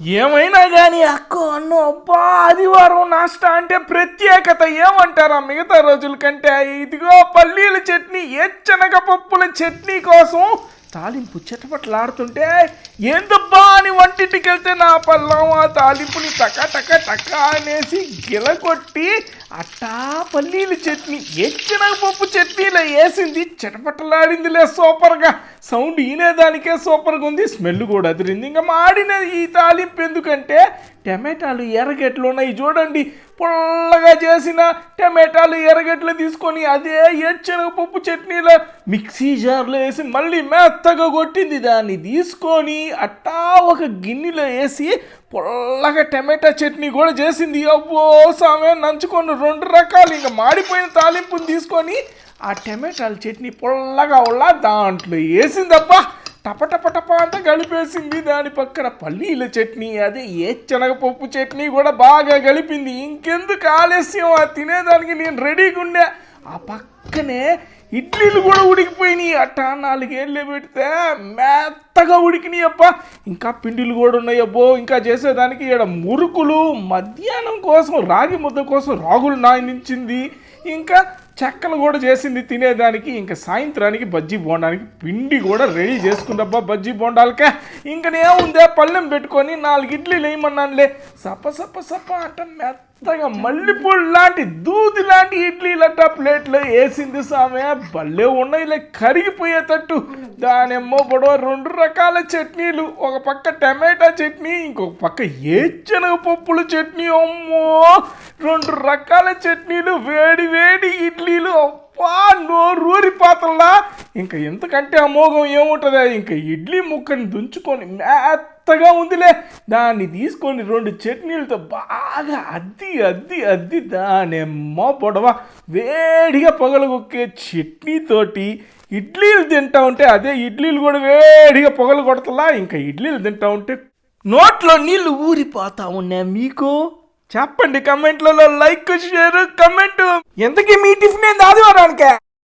ఏమైనా కానీ అక్క అన్ను అబ్బా ఆదివారం నాస్టా అంటే ప్రత్యేకత ఏమంటారా? మిగతా రోజుల కంటే ఇదిగో పల్లీల చట్నీ ఏచ్చనగ పప్పుల చట్నీ కోసం తాలింపు చిటపట్లాడుతుంటే ఏందబ్బా అని వంటింటికి వెళ్తే నా పల్లం ఆ తాలింపుని టక టక టక అనేసి గిలకొట్టి అట్టా పల్లీల చట్నీ ఎచ్చనగ పప్పు చట్నీలో వేసింది చిటపటలాడిందిలే సూపర్గా. సౌండ్ ఈనేదానికే సూపర్గా ఉంది. స్మెల్ కూడా అదిరింది. ఇంకా మాడిన ఈ తాలింపు ఎందుకంటే టమాటాలు ఎర్రగెట్లు ఉన్నాయి చూడండి. పుల్లగా చేసిన టమాటాలు ఎర్రగెట్లు తీసుకొని అదే పప్పు చట్నీలో మిక్సీ జార్లో వేసి మళ్ళీ మెత్తగా కొట్టింది. దాన్ని తీసుకొని అట్టా ఒక గిన్నెలో వేసి పొల్లగా టమాటా చట్నీ కూడా చేసింది. అబ్బో సామె నంచుకొని రెండు రకాలు. ఇంకా మాడిపోయిన తాలింపుని తీసుకొని ఆ టమాటాల చట్నీ పొల్లగా ఉల్ల దాంట్లో వేసిందబ్బా టపటపటప అంతా కలిపేసింది. దాని పక్కన పల్లీల చట్నీ అదే ఏ శనగపప్పు చట్నీ కూడా బాగా కలిపింది. ఇంకెందుకు ఆలస్యం? ఆ తినేదానికి నేను రెడీగా ఉండే. ఆ పక్కనే ఇడ్లీలు కూడా ఉడికిపోయినాయి. అట్టా నాలుగేళ్ళు పెడితే మెత్తగా ఉడికినాయి అబ్బా. ఇంకా పిండిలు కూడా ఉన్నాయి అబ్బో. ఇంకా చేసేదానికి ఇక్కడ మురుకులు మధ్యాహ్నం కోసం రాగి ముద్ద కోసం రాగులు నాయనించింది ఇంకా చెక్కలు కూడా చేసింది తినేదానికి ఇంకా సాయంత్రానికి బజ్జీ బోండానికి పిండి కూడా రెడీ చేసుకుందబ్బా బజ్జీ బోండాలకే. ఇంకనేముందే పళ్ళెం పెట్టుకొని నాలుగు ఇడ్లీలు వేయమన్నానులే. సప్ప సప్ప సప్ప మెత్త మెత్తగా మల్లెపూలు లాంటి దూది లాంటి ఇడ్లీలట ప్లేట్లో వేసింది సామె. భలే ఉన్నాయిలే కరిగిపోయేటట్టు. దానిమ్మో పొడవ రెండు రకాల చట్నీలు. ఒక పక్క టమాటా చట్నీ ఇంకొక పక్క ఏచెనగ పప్పుల చట్నీ? అమ్మో! రెండు రకాల చట్నీలు వేడి వేడి ఇడ్లీలు. అబ్బా నోరూరి పాత్రలా ఇంకా ఎంతకంటే అమోఘం ఏముంటుందా? ఇంకా ఇడ్లీ ముక్కని దుంచుకొని మెత్తగా ఉందిలే. దాన్ని తీసుకొని రెండు చట్నీలతో బాగా అద్ది అద్ది అద్ది దానేమ్మో పొడవ వేడిగా పొగలగొక్కే చట్నీతోటి ఇడ్లీలు తింటా ఉంటే అదే ఇడ్లీలు కూడా వేడిగా పొగలు కొడతలా ఇంకా ఇడ్లీలు తింటా ఉంటే నోట్లో నీళ్ళు ఊరిపోతా ఉన్నా మీకు. చెప్పండి కమెంట్లలో లైక్ షేర్ కమెంట్. ఎంతకీ మీ టిఫిన్ ఏంది ఆదివారానికే?